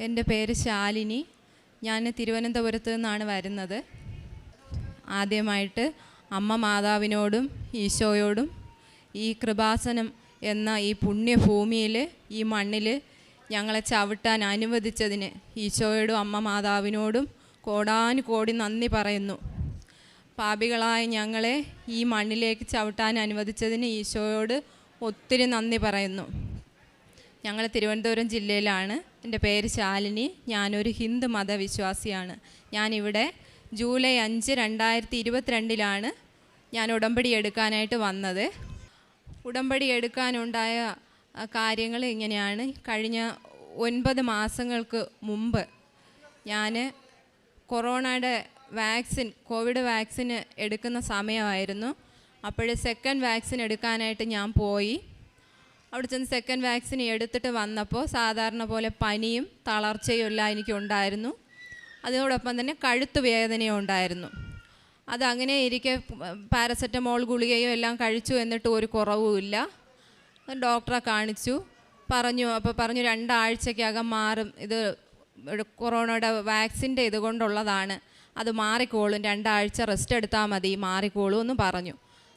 എന്റെ പേര് ശാലിനി. ഞാൻ തിരുവനന്തപുരത്ത് നിന്നാണ് വരുന്നത്. ആദ്യമായിട്ട് അമ്മ മാതാവിനോടും ഈശോയോടും ഈ കൃപാസനം എന്ന ഈ പുണ്യഭൂമിയിൽ ഈ മണ്ണിൽ ഞങ്ങളെ ചവിട്ടാൻ അനുവദിച്ചതിന് ഈശോയോടും അമ്മ മാതാവിനോടും കോടാനുകോടി നന്ദി പറയുന്നു. പാപികളായ ഞങ്ങളെ ഈ മണ്ണിലേക്ക് ചവിട്ടാൻ അനുവദിച്ചതിന് ഈശോയോട് ഒത്തിരി നന്ദി പറയുന്നു. ഞങ്ങൾ തിരുവനന്തപുരം ജില്ലയിലാണ്. എന്റെ പേര് ശാലിനി. ഞാനൊരു ഹിന്ദു മതവിശ്വാസിയാണ്. ഞാനിവിടെ ജൂലൈ അഞ്ച് രണ്ടായിരത്തി ഇരുപത്തിരണ്ടിലാണ് ഞാൻ ഉടമ്പടി എടുക്കാനായിട്ട് വന്നത്. ഉടമ്പടി എടുക്കാനുണ്ടായ കാര്യങ്ങൾ ഇങ്ങനെയാണ്. കഴിഞ്ഞ ഒൻപത് മാസങ്ങൾക്ക് മുമ്പ് ഞാൻ കൊറോണയുടെ വാക്സിൻ കോവിഡ് വാക്സിൻ എടുക്കുന്ന സമയമായിരുന്നു. അപ്പോൾ സെക്കൻഡ് വാക്സിൻ എടുക്കാനായിട്ട് ഞാൻ പോയി. അവിടെ ചെന്ന് സെക്കൻഡ് വാക്സിൻ എടുത്തിട്ട് വന്നപ്പോൾ സാധാരണ പോലെ പനിയും തളർച്ചയും എല്ലാം എനിക്കുണ്ടായിരുന്നു. അതിനോടൊപ്പം തന്നെ കഴുത്ത് വേദനയും ഉണ്ടായിരുന്നു. അതങ്ങനെ ഇരിക്കെ പാരസെറ്റമോൾ ഗുളികയും എല്ലാം കഴിച്ചു എന്നിട്ട് ഒരു കുറവുമില്ല ഡോക്ടറെ കാണിച്ചു. പറഞ്ഞു അപ്പോൾ പറഞ്ഞു രണ്ടാഴ്ചക്കകം മാറും. ഇത് കൊറോണയുടെ വാക്സിന്റെ ഇത് കൊണ്ടുള്ളതാണ്. അത് മാറിക്കോളും. രണ്ടാഴ്ച റെസ്റ്റ് എടുത്താൽ മതി മാറിക്കോളും എന്ന് പറഞ്ഞു.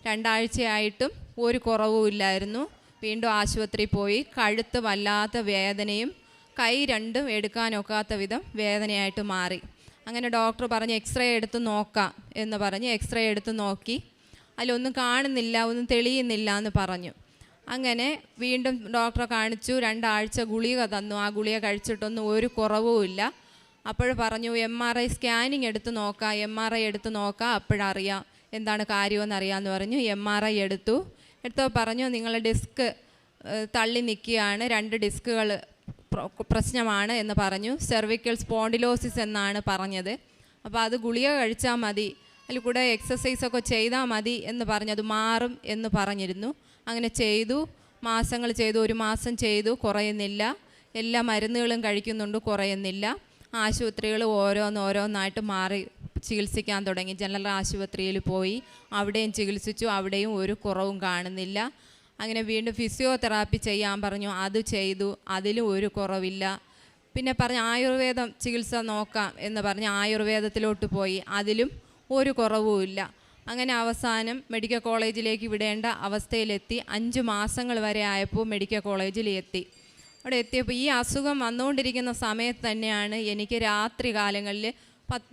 രണ്ടാഴ്ചയായിട്ടും ഒരു കുറവും ഇല്ലായിരുന്നു. വീണ്ടും ആശുപത്രി പോയി കഴുത്ത് വല്ലാത്ത വേദനയും കൈ രണ്ടും എടുക്കാനൊക്കാത്ത വിധം വേദനയായിട്ട് മാറി. അങ്ങനെ ഡോക്ടർ പറഞ്ഞ് എക്സ്റേ എടുത്ത് നോക്കാം എന്ന് പറഞ്ഞ് എക്സ്റേ എടുത്ത് നോക്കി. അതിലൊന്നും കാണുന്നില്ല ഒന്നും തെളിയുന്നില്ല എന്ന് പറഞ്ഞു. അങ്ങനെ വീണ്ടും ഡോക്ടറെ കാണിച്ചു രണ്ടാഴ്ച ഗുളിക തന്നു. ആ ഗുളിക കഴിച്ചിട്ടൊന്നും ഒരു കുറവുമില്ല അപ്പോൾ പറഞ്ഞു എം ആർ ഐ സ്കാനിങ് എടുത്ത് നോക്കാം എം ആർ ഐ എടുത്ത് നോക്കാം അപ്പോഴറിയാം. എന്താണ് കാര്യമെന്ന് അറിയാമെന്ന് പറഞ്ഞു. എം ആർ ഐ എടുത്തു. എടുത്തപ്പോൾ പറഞ്ഞു നിങ്ങൾ ഡിസ്ക് തള്ളി നിൽക്കുകയാണ് രണ്ട് ഡിസ്കുകൾ പ്രശ്നമാണ് എന്ന് പറഞ്ഞു. സെർവിക്കൽ സ്പോണ്ടിലോസിസ് എന്നാണ് പറഞ്ഞത്. അപ്പോൾ അത് ഗുളിക കഴിച്ചാൽ മതി അതിൽ കൂടെ എക്സസൈസ് ഒക്കെ ചെയ്താൽ മതി എന്ന് പറഞ്ഞു. അത് മാറും എന്ന് പറഞ്ഞിരുന്നു. അങ്ങനെ ചെയ്തു മാസങ്ങൾ ചെയ്തു ഒരു മാസം ചെയ്തു കുറയുന്നില്ല. എല്ലാ മരുന്നുകളും കഴിക്കുന്നുണ്ട് കുറയുന്നില്ല. ആശുപത്രികൾ ഓരോന്നോരോന്നായിട്ട് മാറി ചികിത്സിക്കാൻ തുടങ്ങി. ജനറൽ ആശുപത്രിയിൽ പോയി അവിടെയും ചികിത്സിച്ചു. അവിടെയും ഒരു കുറവും കാണുന്നില്ല. അങ്ങനെ വീണ്ടും ഫിസിയോതെറാപ്പി ചെയ്യാൻ പറഞ്ഞു. അത് ചെയ്തു. അതിലും ഒരു കുറവില്ല. പിന്നെ പറഞ്ഞ് ആയുർവേദം ചികിത്സ നോക്കാം എന്ന് പറഞ്ഞ് ആയുർവേദത്തിലോട്ട് പോയി. അതിലും ഒരു കുറവുമില്ല അങ്ങനെ അവസാനം മെഡിക്കൽ കോളേജിലേക്ക് വിടേണ്ട അവസ്ഥയിലെത്തി. അഞ്ച് മാസങ്ങൾ വരെ ആയപ്പോൾ മെഡിക്കൽ കോളേജിൽ എത്തി. അവിടെ എത്തിയപ്പോൾ ഈ അസുഖം വന്നുകൊണ്ടിരിക്കുന്ന സമയത്ത് തന്നെയാണ് എനിക്ക് രാത്രി കാലങ്ങളിൽ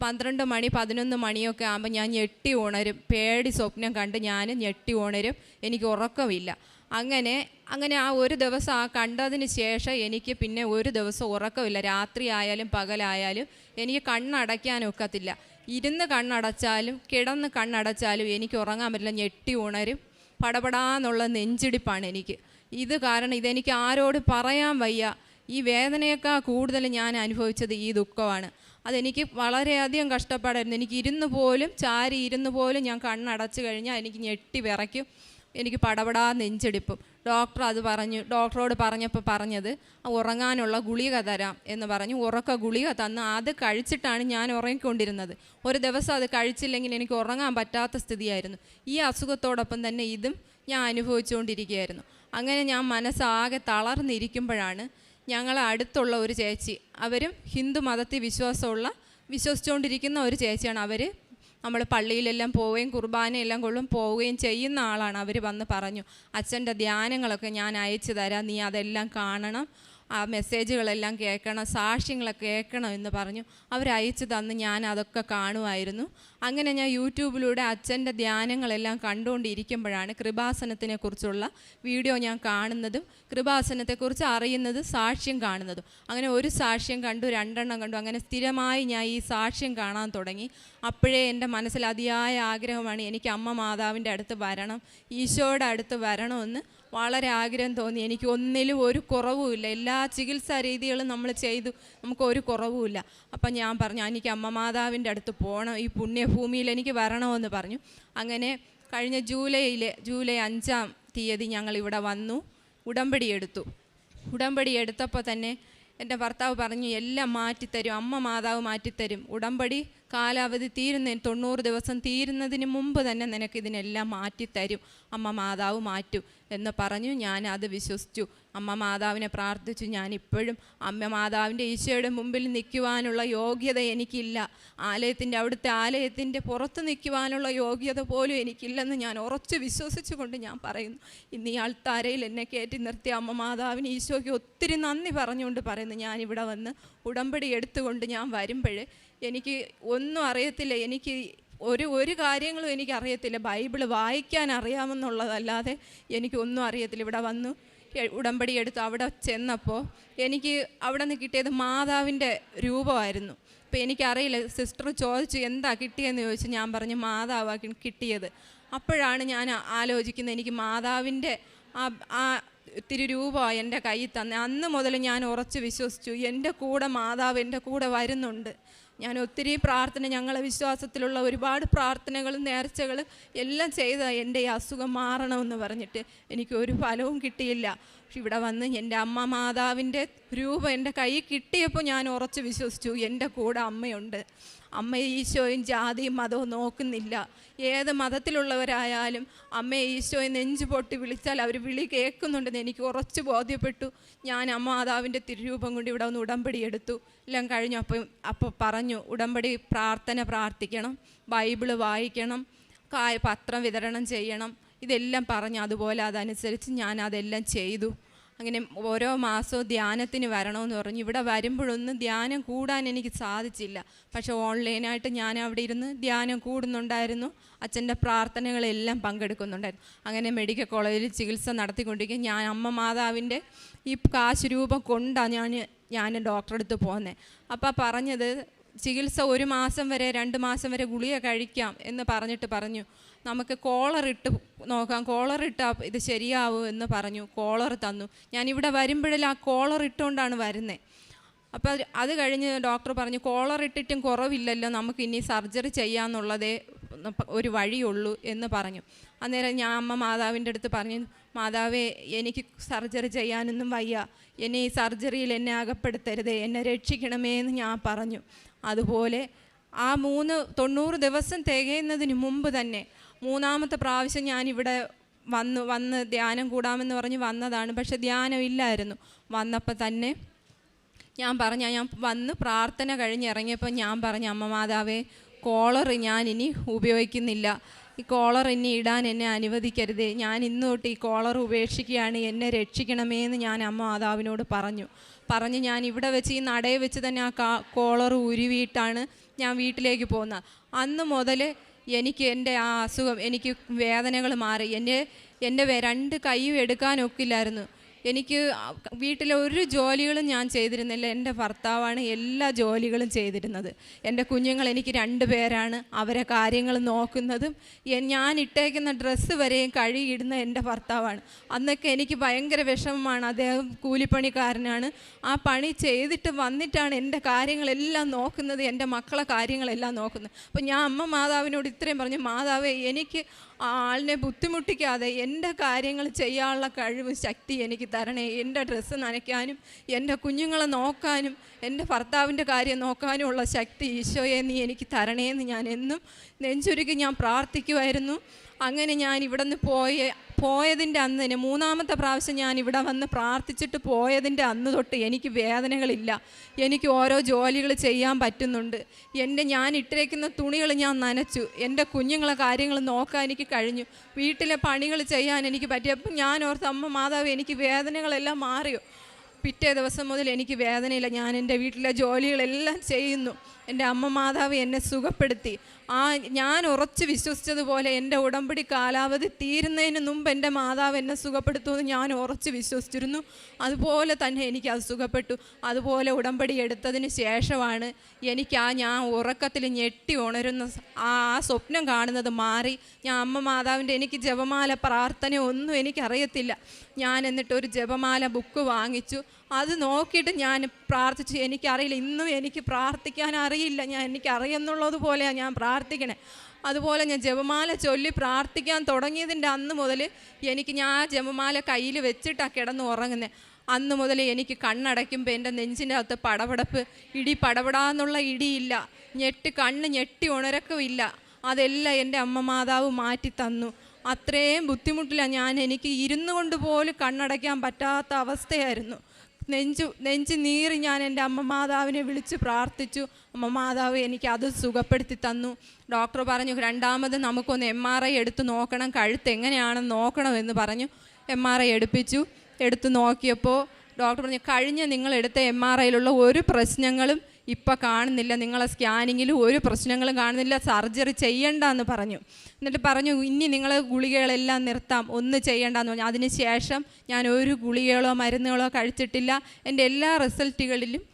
പന്ത്രണ്ട് മണി പതിനൊന്ന് മണിയൊക്കെ ആകുമ്പോൾ ഞാൻ ഞെട്ടി ഉണരും. പേടി സ്വപ്നം കണ്ട് ഞാൻ ഞെട്ടി ഉണരും. എനിക്ക് ഉറക്കമില്ല. അങ്ങനെ അങ്ങനെ ആ ഒരു ദിവസം ആ കണ്ടതിന് ശേഷം എനിക്ക് പിന്നെ ഒരു ദിവസം ഉറക്കമില്ല. രാത്രി ആയാലും പകലായാലും എനിക്ക് കണ്ണടയ്ക്കാനൊക്കത്തില്ല ഇരുന്ന് കണ്ണടച്ചാലും കിടന്ന് കണ്ണടച്ചാലും എനിക്ക് ഉറങ്ങാൻ പറ്റില്ല. ഞെട്ടി ഉണരും. പടപടാന്നുള്ള നെഞ്ചിടിപ്പാണ് എനിക്ക്. ഇത് കാരണം ഇതെനിക്ക് ആരോട് പറയാൻ വയ്യ. ഈ വേദനയേക്കാൾ കൂടുതൽ ഞാൻ അനുഭവിച്ചത് ഈ ദുഃഖമാണ്. അതെനിക്ക് വളരെയധികം കഷ്ടപ്പാടായിരുന്നു. എനിക്ക് ഇരുന്ന് പോലും ചാരി ഇരുന്ന് പോലും ഞാൻ കണ്ണടച്ചു കഴിഞ്ഞാൽ എനിക്ക് ഞെട്ടി വിറയ്ക്കും. എനിക്ക് പടപടാ നെഞ്ചെടുപ്പും. ഡോക്ടർ അത് പറഞ്ഞു ഡോക്ടറോട് പറഞ്ഞപ്പോൾ പറഞ്ഞത് "ആ ഉറങ്ങാനുള്ള ഗുളിക തരാം എന്ന് പറഞ്ഞു. ഉറക്ക ഗുളിക തന്ന് അത് കഴിച്ചിട്ടാണ് ഞാൻ ഉറങ്ങിക്കൊണ്ടിരുന്നത്. ഒരു ദിവസം അത് കഴിച്ചില്ലെങ്കിൽ എനിക്ക് ഉറങ്ങാൻ പറ്റാത്ത സ്ഥിതിയായിരുന്നു. ഈ അസുഖത്തോടൊപ്പം തന്നെ ഇതും ഞാൻ അനുഭവിച്ചുകൊണ്ടിരിക്കുകയായിരുന്നു. അങ്ങനെ ഞാൻ മനസ്സാകെ തളർന്നിരിക്കുമ്പോഴാണ് ഞങ്ങളെ അടുത്തുള്ള ഒരു ചേച്ചി. അവരും ഹിന്ദു മതത്തിൽ വിശ്വാസമുള്ള വിശ്വസിച്ചുകൊണ്ടിരിക്കുന്ന ഒരു ചേച്ചിയാണ്. അവർ നമ്മൾ പള്ളിയിലെല്ലാം പോവുകയും കുർബാനയെല്ലാം കൊള്ളും പോവുകയും ചെയ്യുന്ന ആളാണ് അവർ വന്ന് പറഞ്ഞു. അച്ഛന്റെ ധ്യാനങ്ങളൊക്കെ ഞാൻ അയച്ചു തരാം. നീ അതെല്ലാം കാണണം. ആ മെസ്സേജുകളെല്ലാം കേൾക്കണം സാക്ഷ്യങ്ങളൊക്കെ കേൾക്കണം എന്ന് പറഞ്ഞു. അവരയച്ചു തന്ന് ഞാൻ അതൊക്കെ കാണുമായിരുന്നു. അങ്ങനെ ഞാൻ യൂട്യൂബിലൂടെ അച്ഛന്റെ ധ്യാനങ്ങളെല്ലാം കണ്ടുകൊണ്ടിരിക്കുമ്പോഴാണ് കൃപാസനത്തിനെ കുറിച്ചുള്ള വീഡിയോ ഞാൻ കാണുന്നതും കൃപാസനത്തെക്കുറിച്ച് അറിയുന്നത് സാക്ഷ്യം കാണുന്നതും. അങ്ങനെ ഒരു സാക്ഷ്യം കണ്ടു രണ്ടെണ്ണം കണ്ടു. അങ്ങനെ സ്ഥിരമായി ഞാൻ ഈ സാക്ഷ്യം കാണാൻ തുടങ്ങി. അപ്പോഴേ എന്റെ മനസ്സിൽ അതിയായ ആഗ്രഹമാണ് എനിക്ക് അമ്മ മാതാവിന്റെ അടുത്ത് വരണം ഈശോയുടെ അടുത്ത് വരണമെന്ന്. വളരെ ആഗ്രഹം തോന്നി. എനിക്ക് ഒന്നിലും ഒരു കുറവുമില്ല എല്ലാ ചികിത്സാ രീതികളും നമ്മൾ ചെയ്തു. നമുക്ക് ഒരു കുറവുമില്ല അപ്പം ഞാൻ പറഞ്ഞു എനിക്ക് അമ്മ മാതാവിന്റെ അടുത്ത് പോകണം ഈ പുണ്യഭൂമിയിൽ എനിക്ക് വരണമെന്ന് പറഞ്ഞു. അങ്ങനെ കഴിഞ്ഞ ജൂലൈയിൽ ജൂലൈ അഞ്ചാം തീയതി ഞങ്ങൾ ഇവിടെ വന്നു ഉടമ്പടി എടുത്തു. ഉടമ്പടി എടുത്തപ്പോൾ തന്നെ എന്റെ ഭർത്താവ് പറഞ്ഞു എല്ലാം മാറ്റിത്തരും. അമ്മ മാതാവ് മാറ്റിത്തരും. ഉടമ്പടി കാലാവധി തീരുന്ന തൊണ്ണൂറ് ദിവസം തീരുന്നതിന് മുമ്പ് തന്നെ നിനക്ക് ഇതിനെല്ലാം മാറ്റിത്തരും. അമ്മ മാതാവ് മാറ്റും എന്ന് പറഞ്ഞു. ഞാൻ അത് വിശ്വസിച്ചു. അമ്മ മാതാവിനെ പ്രാർത്ഥിച്ചു. ഞാൻ ഇപ്പോഴും അമ്മ മാതാവിന്റെ ഈശോയുടെ മുമ്പിൽ നിൽക്കുവാനുള്ള യോഗ്യത എനിക്കില്ല. ആലയത്തിന്റെ അവിടുത്തെ ആലയത്തിന്റെ പുറത്ത് നിൽക്കുവാനുള്ള യോഗ്യത പോലും എനിക്കില്ലെന്ന് ഞാൻ ഉറച്ച് വിശ്വസിച്ചുകൊണ്ട് ഞാൻ പറയുന്നു. ഇന്ന് ഈ ആൾത്താരയിൽ എന്നെ കയറ്റി നിർത്തിയ അമ്മ മാതാവിന് ഈശോയ്ക്ക് ഒത്തിരി നന്ദി പറഞ്ഞുകൊണ്ട് പറയുന്നു. ഞാനിവിടെ വന്ന് ഉടമ്പടി എടുത്തുകൊണ്ട് ഞാൻ വരുമ്പോഴേ എനിക്ക് ഒന്നും അറിയത്തില്ല. എനിക്ക് ഒരു ഒരു കാര്യങ്ങളും എനിക്ക് അറിയത്തില്ല. ബൈബിൾ വായിക്കാൻ അറിയാമെന്നുള്ളതല്ലാതെ എനിക്കൊന്നും അറിയത്തില്ല. ഇവിടെ വന്നു ഉടമ്പടി എടുത്ത്. അവിടെ ചെന്നപ്പോൾ എനിക്ക് അവിടെ നിന്ന് കിട്ടിയത് മാതാവിന്റെ രൂപമായിരുന്നു. അപ്പോൾ എനിക്കറിയില്ല സിസ്റ്റർ ചോദിച്ചു എന്താ കിട്ടിയെന്ന് ചോദിച്ചു? ഞാൻ പറഞ്ഞു മാതാവാണ് കിട്ടിയത്. അപ്പോഴാണ് ഞാൻ ആലോചിക്കുന്നത് എനിക്ക് മാതാവിന്റെ ആ ആ തിരുരൂപമാണ് എന്റെ കയ്യിൽ തന്നെ. അന്ന് മുതൽ ഞാൻ ഉറച്ച് വിശ്വസിച്ചു എന്റെ കൂടെ മാതാവ് എന്റെ കൂടെ വരുന്നുണ്ട്. ഞാൻ ഒത്തിരി പ്രാർത്ഥന ഞങ്ങളെ വിശ്വാസത്തിലുള്ള ഒരുപാട് പ്രാർത്ഥനകളും നേർച്ചകൾ എല്ലാം ചെയ്ത എന്റെ ഈ അസുഖം മാറണമെന്ന് പറഞ്ഞിട്ട് എനിക്ക് ഒരു ഫലവും കിട്ടിയില്ല. പക്ഷെ ഇവിടെ വന്ന് എന്റെ അമ്മ മാതാവിന്റെ രൂപം എന്റെ കയ്യിൽ കിട്ടിയപ്പോൾ ഞാൻ ഉറച്ച് വിശ്വസിച്ചു എന്റെ കൂടെ അമ്മയുണ്ട്. അമ്മ ഈശോയും ജാതിയും മതവും നോക്കുന്നില്ല. ഏത് മതത്തിലുള്ളവരായാലും അമ്മ ഈശോയെ നെഞ്ചു പൊട്ടി വിളിച്ചാൽ അവർ വിളി കേൾക്കുന്നുണ്ടെന്ന് എനിക്ക് ഉറച്ച് ബോധ്യപ്പെട്ടു. ഞാൻ അമ്മ മാതാവിന്റെ തിരുരൂപം കൊണ്ട് ഇവിടെ ഒന്ന് ഉടമ്പടിയെടുത്തു എല്ലാം കഴിഞ്ഞു. അപ്പം അപ്പോൾ പറഞ്ഞു ഉടമ്പടി പ്രാർത്ഥന പ്രാർത്ഥിക്കണം ബൈബിൾ വായിക്കണം കായ പത്രം വിതരണം ചെയ്യണം. ഇതെല്ലാം പറഞ്ഞു അതുപോലെ അതനുസരിച്ച് ഞാൻ അതെല്ലാം ചെയ്തു. അങ്ങനെ ഓരോ മാസവും ധ്യാനത്തിന് വരണമെന്ന് പറഞ്ഞു. ഇവിടെ വരുമ്പോഴൊന്നും ധ്യാനം കൂടാൻ എനിക്ക് സാധിച്ചില്ല. പക്ഷെ ഓൺലൈനായിട്ട് ഞാൻ അവിടെ ഇരുന്ന് ധ്യാനം കൂടുന്നുണ്ടായിരുന്നു. അച്ഛന്റെ പ്രാർത്ഥനകളെല്ലാം പങ്കെടുക്കുന്നുണ്ടായിരുന്നു. അങ്ങനെ മെഡിക്കൽ കോളേജിൽ ചികിത്സ നടത്തിക്കൊണ്ടിരിക്കും ഞാൻ അമ്മ മാതാവിന്റെ ഈ കാശ് രൂപം കൊണ്ടാണ് ഞാൻ ഞാൻ ഡോക്ടറെ അടുത്ത് പോകുന്നത് അപ്പോൾ പറഞ്ഞത് ചികിത്സ ഒരു മാസം വരെ രണ്ട് മാസം വരെ ഗുളിക കഴിക്കാം എന്ന് പറഞ്ഞിട്ട് പറഞ്ഞു. നമുക്ക് കോളർ ഇട്ട് നോക്കാം. കോളർ ഇട്ടാൽ ഇത് ശരിയാവും എന്ന് പറഞ്ഞു. കോളർ തന്നു. ഞാനിവിടെ വരുമ്പോഴെല്ലാം ആ കോളർ ഇട്ടുകൊണ്ടാണ് വരുന്നത് അപ്പോൾ അത് കഴിഞ്ഞ് ഡോക്ടർ പറഞ്ഞു കോളർ ഇട്ടിട്ടും കുറവില്ലല്ലോ നമുക്ക് ഇനി സർജറി ചെയ്യാമെന്നുള്ളതേ ഒരു വഴിയുള്ളൂ എന്ന് പറഞ്ഞു. അന്നേരം ഞാൻ അമ്മ മാതാവിന്റെ അടുത്ത് പറഞ്ഞു മാതാവേ എനിക്ക് സർജറി ചെയ്യാനൊന്നും വയ്യ. എന്നെ ഈ സർജറിയിൽ എന്നെ അകപ്പെടുത്തരുത്. എന്നെ രക്ഷിക്കണമേ എന്ന് ഞാൻ പറഞ്ഞു. അതുപോലെ ആ മൂന്ന് തൊണ്ണൂറ് ദിവസം തികയുന്നതിന് മുമ്പ് തന്നെ മൂന്നാമത്തെ പ്രാവശ്യം ഞാനിവിടെ വന്നു വന്ന് ധ്യാനം കൂടാമെന്ന് പറഞ്ഞ് വന്നതാണ്. പക്ഷെ ധ്യാനം ഇല്ലായിരുന്നു. വന്നപ്പോൾ തന്നെ ഞാൻ പറഞ്ഞ ഞാൻ വന്ന് പ്രാർത്ഥന കഴിഞ്ഞിറങ്ങിയപ്പോൾ ഞാൻ പറഞ്ഞു അമ്മ മാതാവേ കോളർ ഞാൻ ഇനി ഉപയോഗിക്കുന്നില്ല. ഈ കോളർ ഇനി ഇടാൻ എന്നെ അനുവദിക്കരുത്. ഞാൻ ഇന്ന് തൊട്ട് ഈ കോളർ ഉപേക്ഷിക്കുകയാണ്. എന്നെ രക്ഷിക്കണമേ എന്ന് ഞാൻ അമ്മ മാതാവിനോട് പറഞ്ഞു. പറഞ്ഞ് ഞാൻ ഇവിടെ വെച്ച് ഈ നടയെ വെച്ച് തന്നെ ആ കാ കോളർ ഉരുവിയിട്ടാണ് ഞാൻ വീട്ടിലേക്ക് പോകുന്നത്. അന്ന് മുതൽ എനിക്ക് എന്റെ ആ അസുഖം എനിക്ക് വേദനകൾ മാറി. എന്റെ എന്റെ രണ്ട് കൈയും എടുക്കാനൊക്കില്ലായിരുന്നു എനിക്ക് വീട്ടിലെ ഒരു ജോലികളും ഞാൻ ചെയ്തിരുന്നില്ല. എന്റെ ഭർത്താവാണ് എല്ലാ ജോലികളും ചെയ്തിരുന്നത്. എന്റെ കുഞ്ഞുങ്ങൾ എനിക്ക് രണ്ട് പേരാണ്. അവരെ കാര്യങ്ങൾ നോക്കുന്നതും ഞാൻ ഇട്ടേക്കുന്ന ഡ്രസ്സ് വരെയും കഴുകിയിടുന്ന എന്റെ ഭർത്താവാണ്. അന്നൊക്കെ എനിക്ക് ഭയങ്കര വിഷമമാണ്. അദ്ദേഹം കൂലിപ്പണിക്കാരനാണ്. ആ പണി ചെയ്തിട്ട് വന്നിട്ടാണ് എന്റെ കാര്യങ്ങളെല്ലാം നോക്കുന്നത് എന്റെ മക്കളെ കാര്യങ്ങളെല്ലാം നോക്കുന്നത്. അപ്പോൾ ഞാൻ അമ്മ മാതാവിനോട് ഇത്രയും പറഞ്ഞു മാതാവേ എനിക്ക് ആളിനെ ബുദ്ധിമുട്ടിക്കാതെ എന്റെ കാര്യങ്ങൾ ചെയ്യാനുള്ള കഴിവ് ശക്തി എനിക്ക് തരണേ. എന്റെ ഡ്രസ്സ് നനയ്ക്കാനും എന്റെ കുഞ്ഞുങ്ങളെ നോക്കാനും എന്റെ ഭർത്താവിന്റെ കാര്യം നോക്കാനുമുള്ള ശക്തി ഈശോയെ നീ എനിക്ക് തരണേ എന്ന് ഞാൻ എന്നും നെഞ്ചുരുക്കി ഞാൻ പ്രാർത്ഥിക്കുമായിരുന്നു അങ്ങനെ ഞാൻ ഇവിടെ നിന്ന് പോയ പോയതിന്റെ അന്ന് തന്നെ മൂന്നാമത്തെ പ്രാവശ്യം ഞാൻ ഇവിടെ വന്ന് പ്രാർത്ഥിച്ചിട്ട് പോയതിന്റെ അന്ന് തൊട്ട് എനിക്ക് വേദനകളില്ല. എനിക്ക് ഓരോ ജോലികൾ ചെയ്യാൻ പറ്റുന്നുണ്ട്. എന്റെ ഞാൻ ഇട്ടിരിക്കുന്ന തുണികൾ ഞാൻ നനച്ചു. എന്റെ കുഞ്ഞുങ്ങളെ കാര്യങ്ങൾ നോക്കാൻ എനിക്ക് കഴിഞ്ഞു. വീട്ടിലെ പണികൾ ചെയ്യാൻ എനിക്ക് പറ്റി. അപ്പം ഞാൻ ഓർത്ത് അമ്മ മാതാവ് എനിക്ക് വേദനകളെല്ലാം മാറിയോ? പിറ്റേ ദിവസം മുതൽ എനിക്ക് വേദനയില്ല. ഞാൻ എന്റെ വീട്ടിലെ ജോലികളെല്ലാം ചെയ്യുന്നു. എന്റെ അമ്മ മാതാവ് എന്നെ സുഖപ്പെടുത്തി. ആ ഞാൻ ഉറച്ച് വിശ്വസിച്ചതുപോലെ എന്റെ ഉടമ്പടി കാലാവധി തീരുന്നതിന് മുമ്പ് എന്റെ മാതാവ് എന്നെ സുഖപ്പെടുത്തു എന്ന് ഞാൻ ഉറച്ച് വിശ്വസിച്ചിരുന്നു. അതുപോലെ തന്നെ എനിക്ക് അത് സുഖപ്പെട്ടു. അതുപോലെ ഉടമ്പടി എടുത്തതിന് ശേഷമാണ് എനിക്ക് ആ ഞാൻ ഉറക്കത്തിൽ ഞെട്ടി ഉണരുന്ന ആ സ്വപ്നം കാണുന്നത് മാറി. ഞാൻ അമ്മ മാതാവിന്റെ എനിക്ക് ജപമാല പ്രാർത്ഥന ഒന്നും എനിക്കറിയത്തില്ല. ഞാൻ എന്നിട്ട് ഒരു ജപമാല ബുക്ക് വാങ്ങിച്ചു. അത് നോക്കിയിട്ട് ഞാൻ പ്രാർത്ഥിച്ചു. എനിക്കറിയില്ല. ഇന്നും എനിക്ക് പ്രാർത്ഥിക്കാൻ അറിയില്ല. ഞാൻ എനിക്ക് അറിയുന്നുള്ളത് പോലെയാണ് ഞാൻ പ്രാർത്ഥിക്കണേ. അതുപോലെ ഞാൻ ജപമാല ചൊല്ലി പ്രാർത്ഥിക്കാൻ തുടങ്ങിയതിന്റെ അന്ന് മുതൽ എനിക്ക് ഞാൻ ആ ജപമാല കയ്യിൽ വെച്ചിട്ടാണ് കിടന്ന് ഉറങ്ങുന്നത് അന്ന് മുതൽ എനിക്ക് കണ്ണടയ്ക്കുമ്പോൾ എന്റെ നെഞ്ചിന്റെ അകത്ത് പടപടപ്പ് ഇടി പടപടാന്നുള്ള ഇടിയില്ല. ഞെട്ടി കണ്ണ് ഞെട്ടി ഉണരക്കുമില്ല. അതെല്ലാം എന്റെ അമ്മ മാതാവ് മാറ്റി തന്നു. അത്രയും ബുദ്ധിമുട്ടില്ല ഞാൻ എനിക്ക് ഇരുന്നു കൊണ്ട് പോലും കണ്ണടയ്ക്കാൻ പറ്റാത്ത അവസ്ഥയായിരുന്നു. നെഞ്ചു നെഞ്ചു നീറി ഞാൻ എന്റെ അമ്മ മാതാവിനെ വിളിച്ച് പ്രാർത്ഥിച്ചു. അമ്മ മാതാവ് എനിക്ക് അത് സുഖപ്പെടുത്തി തന്നു. ഡോക്ടർ പറഞ്ഞു രണ്ടാമത് നമുക്കൊന്ന് എം ആർ ഐ എടുത്ത് നോക്കണം. കഴുത്ത് എങ്ങനെയാണെന്ന് നോക്കണമെന്ന് പറഞ്ഞു. എം ആർ ഐ എടുപ്പിച്ചു. എടുത്ത് നോക്കിയപ്പോൾ ഡോക്ടർ പറഞ്ഞു കഴിഞ്ഞ നിങ്ങൾ എടുത്ത എം ആർ ഐയിലുള്ള ഒരു പ്രശ്നങ്ങളും ഇപ്പം കാണുന്നില്ല നിങ്ങളെ സ്കാനിങ്ങിൽ ഒരു പ്രശ്നങ്ങളും കാണുന്നില്ല സർജറി ചെയ്യണ്ട എന്ന് പറഞ്ഞു. എന്നിട്ട് പറഞ്ഞു ഇനി നിങ്ങൾ ഗുളികകളെല്ലാം നിർത്താം ഒന്നും ചെയ്യണ്ടെന്ന് പറഞ്ഞു. അതിനുശേഷം ഞാൻ ഒരു ഗുളികകളോ മരുന്നുകളോ കഴിച്ചിട്ടില്ല. എന്റെ എല്ലാ റിസൾട്ടുകളിലും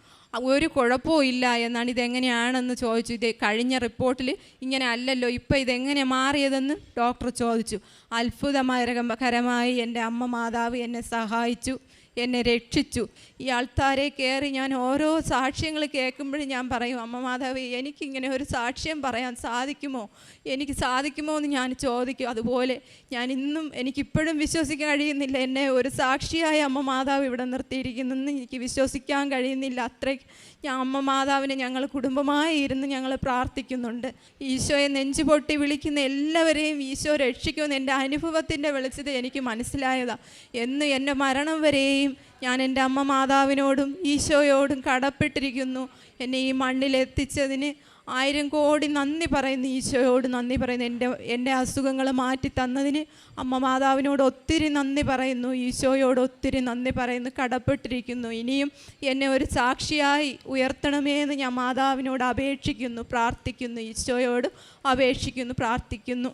ഒരു കുഴപ്പവും ഇല്ല എന്നാണ് ഇതെങ്ങനെയാണെന്ന് ചോദിച്ചു. ഇത് കഴിഞ്ഞ റിപ്പോർട്ടിൽ ഇങ്ങനെ അല്ലല്ലോ ഇപ്പം ഇതെങ്ങനെ മാറിയതെന്ന് ഡോക്ടർ ചോദിച്ചു. അത്ഭുതമായ അത്ഭുതകരമായി എന്റെ അമ്മ മാതാവ് എന്നെ സഹായിച്ചു. എന്നെ രക്ഷിച്ചു. ഈ ആൾത്താരെ കയറി ഞാൻ ഓരോ സാക്ഷ്യങ്ങൾ കേൾക്കുമ്പോഴും ഞാൻ പറയും അമ്മ മാതാവ് എനിക്കിങ്ങനെ ഒരു സാക്ഷ്യം പറയാൻ സാധിക്കുമോ? എനിക്ക് സാധിക്കുമോ എന്ന് ഞാൻ ചോദിക്കും. അതുപോലെ ഞാൻ ഇന്നും എനിക്കിപ്പോഴും വിശ്വസിക്കാൻ കഴിയുന്നില്ല. എന്നെ ഒരു സാക്ഷിയായ അമ്മ മാതാവ് ഇവിടെ നിർത്തിയിരിക്കുന്നെന്ന് എനിക്ക് വിശ്വസിക്കാൻ കഴിയുന്നില്ല. അത്രയ്ക്ക് ഞാൻ അമ്മ മാതാവിനെ ഞങ്ങൾ കുടുംബമായി ഇരുന്ന് ഞങ്ങൾ പ്രാർത്ഥിക്കുന്നുണ്ട്. ഈശോയെ നെഞ്ചുപൊട്ടി വിളിക്കുന്ന എല്ലാവരെയും ഈശോ രക്ഷിക്കുമെന്ന് എന്റെ അനുഭവത്തിന്റെ വെളിച്ചത് എനിക്ക് മനസ്സിലായതാണ് എന്ന് എന്റെ മരണം വരെയും ഞാൻ എന്റെ അമ്മ മാതാവിനോടും ഈശോയോടും കടപ്പെട്ടിരിക്കുന്നു. എന്നെ ഈ മണ്ണിൽ എത്തിച്ചതിന് ആയിരം കോടി നന്ദി പറയുന്നു ഈശോയോട്. നന്ദി പറയുന്നു. എന്റെ എന്റെ അസുഖങ്ങൾ മാറ്റി തന്നതിന് അമ്മ മാതാവിനോട് ഒത്തിരി നന്ദി പറയുന്നു. ഈശോയോട് ഒത്തിരി നന്ദി പറയുന്നു. കടപ്പെട്ടിരിക്കുന്നു. ഇനിയും എന്നെ ഒരു സാക്ഷിയായി ഉയർത്തണമേ എന്ന് ഞാൻ മാതാവിനോട് അപേക്ഷിക്കുന്നു. പ്രാർത്ഥിക്കുന്നു. ഈശോയോട് അപേക്ഷിക്കുന്നു. പ്രാർത്ഥിക്കുന്നു.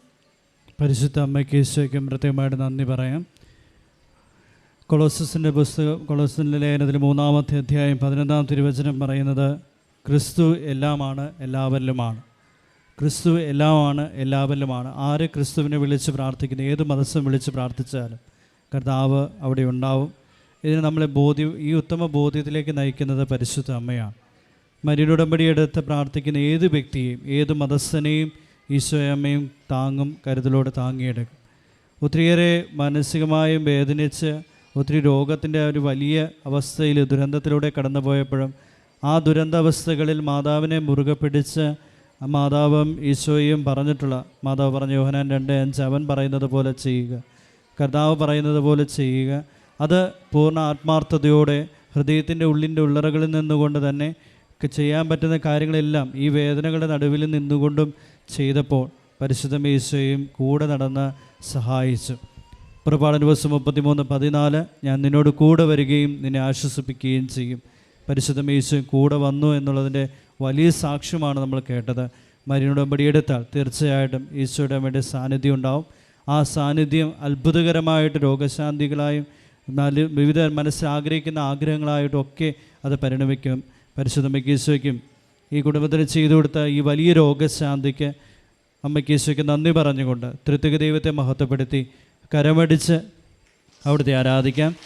പരിശുദ്ധ അമ്മയ്ക്ക് ഈശോയ്ക്കും പ്രത്യേകമായിട്ട് നന്ദി പറയാം. കൊളോസസിന്റെ പുസ്തകം കൊളോസിന്റെ ലേഖനത്തിൽ മൂന്നാമത്തെ അധ്യായം പതിനൊന്നാം തിരുവചനം പറയുന്നത് ക്രിസ്തു എല്ലാമാണ് എല്ലാവരിലുമാണ്. ക്രിസ്തു എല്ലാമാണ് എല്ലാവരിലുമാണ്. ആര് ക്രിസ്തുവിനെ വിളിച്ച് പ്രാർത്ഥിക്കുന്നു ഏത് മതസ്സും വിളിച്ച് പ്രാർത്ഥിച്ചാലും കർത്താവ് അവിടെ ഉണ്ടാവും. ഇതിന് നമ്മളെ ബോധ്യം ഈ ഉത്തമ ബോധ്യത്തിലേക്ക് നയിക്കുന്നത് പരിശുദ്ധ അമ്മയാണ്. മരിയുടമ്പടി എടുത്ത് പ്രാർത്ഥിക്കുന്ന ഏത് വ്യക്തിയെയും ഏത് മതസ്ഥനെയും ഈശോയമ്മയും താങ്ങും കരുതലോട് താങ്ങിയെടുക്കും. ഒത്തിരിയേറെ മാനസികമായും വേദനിച്ച് ഒത്തിരി രോഗത്തിന്റെ ഒരു വലിയ അവസ്ഥയിൽ ദുരന്തത്തിലൂടെ കടന്നു പോയപ്പോഴും ആ ദുരന്താവസ്ഥകളിൽ മാതാവിനെ മുറുകെ പിടിച്ച് മാതാവും ഈശോയും പറഞ്ഞിട്ടുള്ള മാതാവ് പറഞ്ഞ യോഹനാൻ രണ്ട് അഞ്ച് അവൻ പറയുന്നത് പോലെ ചെയ്യുക. കർത്താവ് പറയുന്നത് പോലെ ചെയ്യുക. അത് പൂർണ ആത്മാർത്ഥതയോടെ ഹൃദയത്തിന്റെ ഉള്ളിന്റെ ഉള്ളറകളിൽ നിന്നുകൊണ്ട് തന്നെ ചെയ്യാൻ പറ്റുന്ന കാര്യങ്ങളെല്ലാം ഈ വേദനകളുടെ നടുവിൽ നിന്നുകൊണ്ടും ചെയ്തപ്പോൾ പരിശുദ്ധ ഈശോയും കൂടെ നടന്ന് സഹായിച്ചു. പുറപ്പാടൻ ദിവസം മുപ്പത്തിമൂന്ന് പതിനാല് ഞാൻ നിന്നോട് കൂടെ വരികയും നിന്നെ ആശ്വസിപ്പിക്കുകയും ചെയ്യും. പരിശുദ്ധ ഈശോയും കൂടെ വന്നു എന്നുള്ളതിന്റെ വലിയ സാക്ഷ്യമാണ് നമ്മൾ കേട്ടത്. മരിയനുടമ്പടി എടുത്താൽ തീർച്ചയായിട്ടും ഈശോയുടെ വേണ്ടി സാന്നിധ്യം ഉണ്ടാവും. ആ സാന്നിധ്യം അത്ഭുതകരമായിട്ട് രോഗശാന്തികളായും നല്ല വിവിധ മനസ്സിൽ ആഗ്രഹിക്കുന്ന ആഗ്രഹങ്ങളായിട്ടൊക്കെ അത് പരിണമിക്കും. പരിശുദ്ധ ഈശോയ്ക്കും ഈ കുടുംബത്തിന് ചെയ്തു കൊടുത്ത ഈ വലിയ രോഗശാന്തിക്ക് അമ്മയ്ക്ക് ഈശോയ്ക്ക് നന്ദി പറഞ്ഞുകൊണ്ട് തൃത്വിക ദൈവത്തെ മഹത്വപ്പെടുത്തി കരമടിച്ച് അവിടുത്തെ ആരാധിക്കാം.